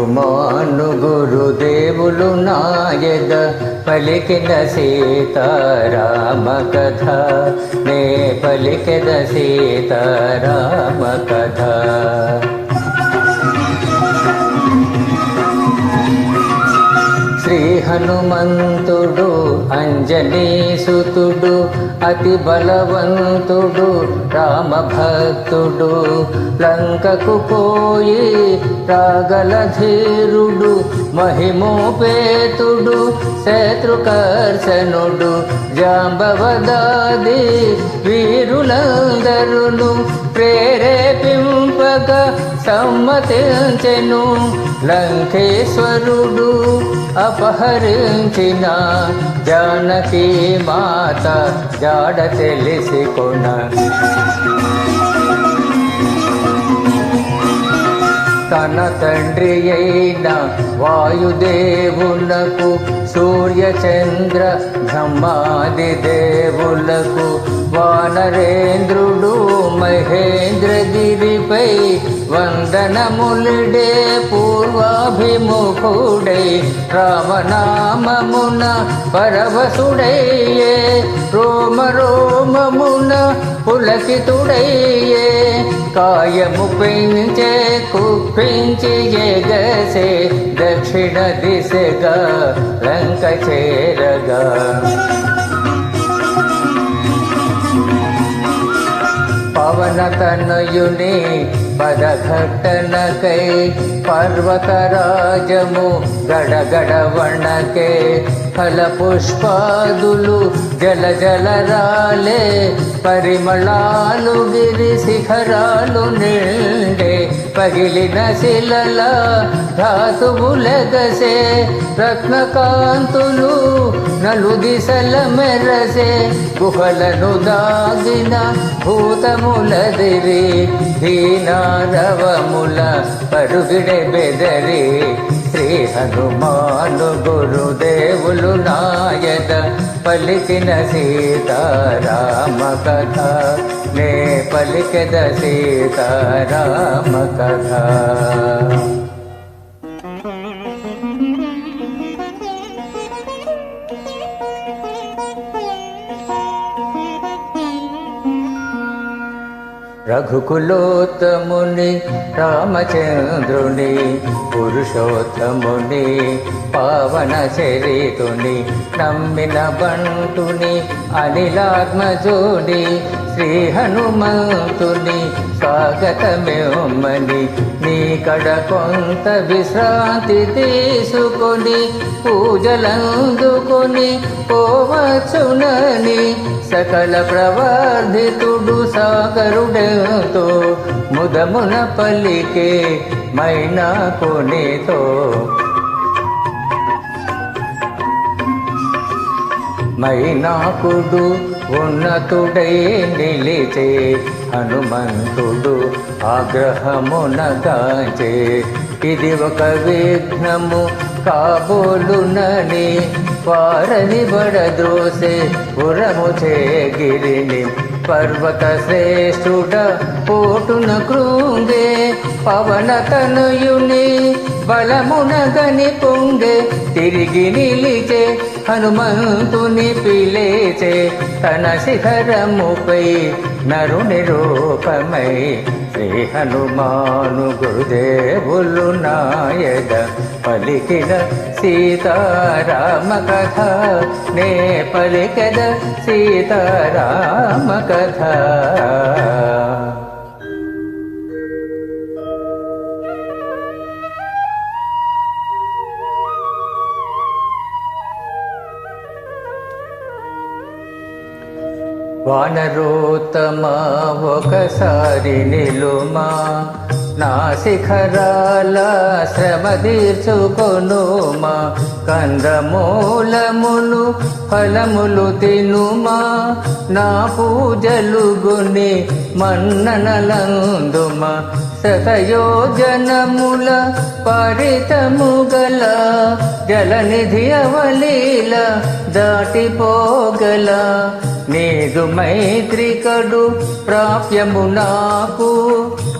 శ్రీ హనుమాను గురుదేవులు నాయద పలికిన సీతారామ కథ నే పలికిన సీతారామ కథ హనుమంతుడు అంజనీసుతుడు అతి బలవంతుడు రామభక్తుడు. లంకకు పోయి రాగలధీరుడు మహిమోపేతుడు శత్రుకర్షణుడు జాంబవదాది వీరులందరును ప్రేరేపింపక సమ్మతించెను. లంకేశ్వరుడు అపహరించిన జానకి మాత జాడ తెలిసి కొన తన తండ్రి అయిన వాయుదేవులకు సూర్యచంద్ర బ్రహ్మాది దేవులకు వానరేంద్రుడు మహేంద్రగిరిపై వందనములుడే పూర్వాభిముఖుడై రామనామమున పరవసుడయ్యే రోమ రోమమున పులకితుడయ్యే కాయము పెంచే కుప్పించి ఎగసే దక్షిణ దిశగా లంక చేరగా. పవన తనయుని పదఘట్టనకై పర్వతరాజము గడగడ వణకే ఫల పుష్పాదులు జల జలరాలే పరిమళాలు గిరి శిఖరాలు నిండే పగిలిన శిలల ధాతువులగసే రత్నకాంతులు నలు దిశల మెరసే గుహలను దాగిన భూతములదిరి దీనారవముల పరుగిడే బెదరి. శ్రీ హనుమాను గురుదేవులు నాయద పలికిన సీతారామ కథ నే పలికద సీతారామ కథ Radha రఘుకులోత్తముని రామచంద్రుని పురుషోత్తముని పావన చరితుని నమ్మిన బంటుని అనిలాత్మజోని శ్రీ హనుమంతుని స్వాగతమేమ్మని నీ కడ కొంత విశ్రాంతి తీసుకొని పూజలందుకొని పోవచ్చునని సకల ప్రవర్ధితుడు సాగరుడతో ముదమున పలికే మైనా కొనితో. మైనాకుడు ఉన్నతుడై నిలిచే హనుమంతుడు ఆగ్రహమున దాచే ఇది ఒక విఘ్నము కాబోలునని పారని బడద్రోసే పురము చేగిరిని. పర్వత శ్రేష్ఠుడ పోటున కృంగే పవన తనయుని బలమున గని పొంగే తిరిగి నిలిచే హనుమంతుని పిలేచే తన శిఖరముపై నరుని రూపమై శ్రీ హనుమాను గురుదేవులు నాయద పలికిన సీతారామ కథ. నే పలికద సీతారామ కథ. వానరోత్తమా ఒకసారి నిలుమా నా శిఖరాల శ్రమ తీర్చుకొనుమా కందమూలమును ఫలములు తినుమా నా పూజలు గుని మన్ననలందుమా శతయోజనముల పరితము గల జలనిధి అవలీల దాటిపోగల నీదు మైత్రికడు ప్రాప్యము నాకు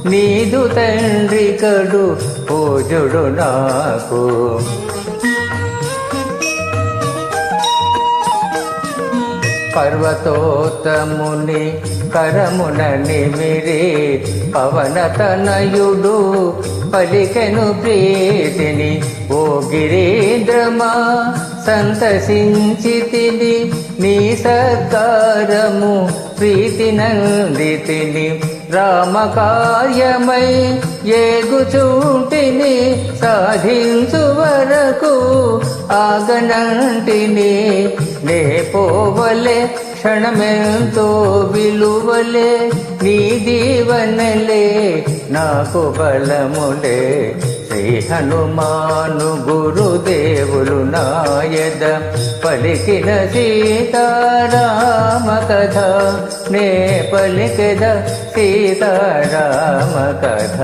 నీదు తండ్రికడు పూజుడు నాకు. పర్వతోత్తముని కరమున నిమిరి పవనతనయుడు పలికెను ప్రీతిని ఓ గిరీంద్రమా సంతసించి తిని నీ సత్కారము ప్రీతి నందితిని. రామకార్యమై ఏగుచూటిని సాధించు వరకు ఆగనంటిని. నే పోవలే క్షణమెంతో విలువలే నీ దీవనలే నాకు బలములే. శ్రీ హనుమాను గురుదేవులు నాయద పలికిన సీతారామ కథ నే పలికద సీతారామ కథ